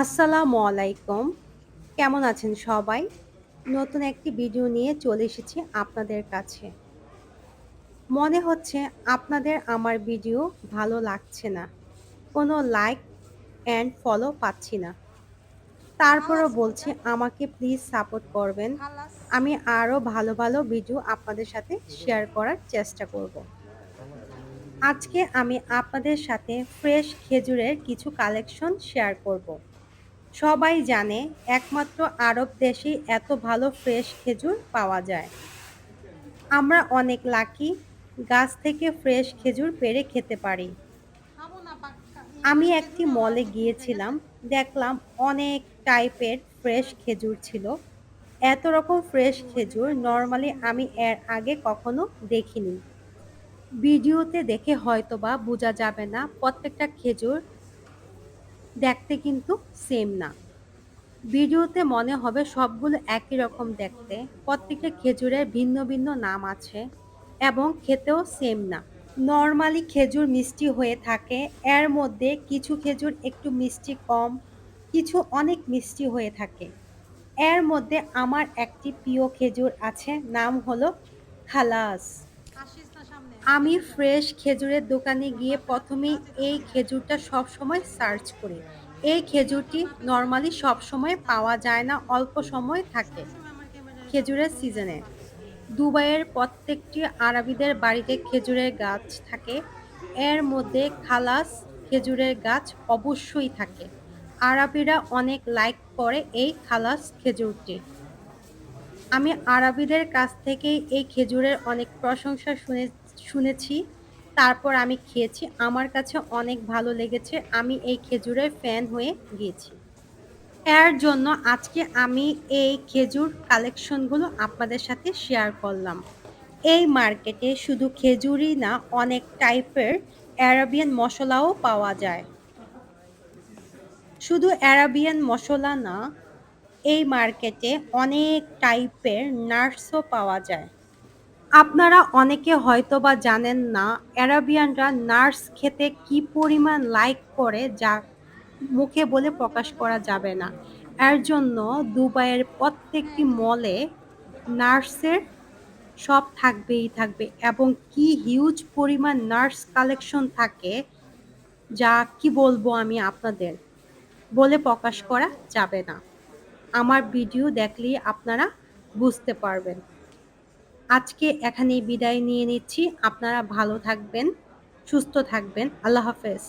আসসালামু আলাইকুম। কেমন আছেন সবাই? নতুন একটি ভিডিও নিয়ে চলে এসেছি আপনাদের কাছে। মনে হচ্ছে আপনাদের আমার ভিডিও ভালো লাগছে না। কোনো লাইক অ্যান্ড ফলো পাচ্ছি না। তারপরও বলছে আমাকে প্লিজ সাপোর্ট করবেন। আমি আরও ভালো ভালো ভিডিও আপনাদের সাথে শেয়ার করার চেষ্টা করব। আজকে আমি আপনাদের সাথে ফ্রেশ খেজুরের কিছু কালেকশন শেয়ার করব। সবাই জানে একমাত্র আরব দেশেই এত ভালো ফ্রেশ খেজুর পাওয়া যায়। আমরা অনেক লাকি, গাছ থেকে ফ্রেশ খেজুর পেরে খেতে পারি। আমি একটি মলে গিয়েছিলাম, দেখলাম অনেক টাইপের ফ্রেশ খেজুর ছিল। এত রকম ফ্রেশ খেজুর নর্মালি আমি এর আগে কখনো দেখিনি। ভিডিওতে দেখে হয়তো বা বোঝা যাবে না প্রত্যেকটা খেজুর দেখতে কিন্তু সেম না। ভিডিওতে মনে হবে সবগুলো একই রকম দেখতে, প্রত্যেকটা খেজুরের ভিন্ন ভিন্ন নাম আছে এবং খেতেও সেম না। নর্মালি খেজুর মিষ্টি হয়ে থাকে, এর মধ্যে কিছু খেজুর একটু মিষ্টি কম, কিছু অনেক মিষ্টি হয়ে থাকে। এর মধ্যে আমার একটি প্রিয় খেজুর আছে, নাম হলো খালাস। আমি ফ্রেশ খেজুরের দোকানে গিয়ে প্রথমেই এই খেজুরটা সব সময় সার্চ করি। এই খেজুরটি নর্মালি সব সময় পাওয়া যায় না, অল্প সময় থাকে খেজুরের সিজনে দুবাইয়ের প্রত্যেকটি আরবিদের বাড়িতে খেজুরের গাছ থাকে। এর মধ্যে খালাস খেজুরের গাছ অবশ্যই থাকে। আরবিরা অনেক লাইক করে এই খালাস খেজুরটি। আমি আরবিদের কাছ থেকেই এই খেজুরের অনেক প্রশংসা শুনে শুনেছি, তারপর আমি খেয়েছি। আমার কাছে অনেক ভালো লেগেছে। আমি এই খেজুরের ফ্যান হয়ে গিয়েছি। এর জন্য আজকে আমি এই খেজুর কালেকশনগুলো আপনাদের সাথে শেয়ার করলাম। এই মার্কেটে শুধু খেজুরই না, অনেক টাইপের অ্যারাবিয়ান মশলাও পাওয়া যায়। শুধু অ্যারাবিয়ান মশলা না, এই মার্কেটে অনেক টাইপের নার্সও পাওয়া যায়। আপনারা অনেকে হয়তো বা জানেন না, অ্যারাবিয়ানরা নার্স খেতে কি পরিমাণ লাইক করে যা মুখে বলে প্রকাশ করা যাবে না। এর জন্য দুবাইয়ের প্রত্যেকটি মলে নার্সের সব থাকবেই থাকবে এবং কি হিউজ পরিমাণ নার্স কালেকশন থাকে যা কি বলব আমি আপনাদের বলে প্রকাশ করা যাবে না। আমার ভিডিও দেখলেই আপনারা বুঝতে পারবেন। আজকে এখানেই বিদায় নিয়ে নিচ্ছি। আপনারা ভালো থাকবেন সুস্থ থাকবেন। আল্লাহ হাফেজ।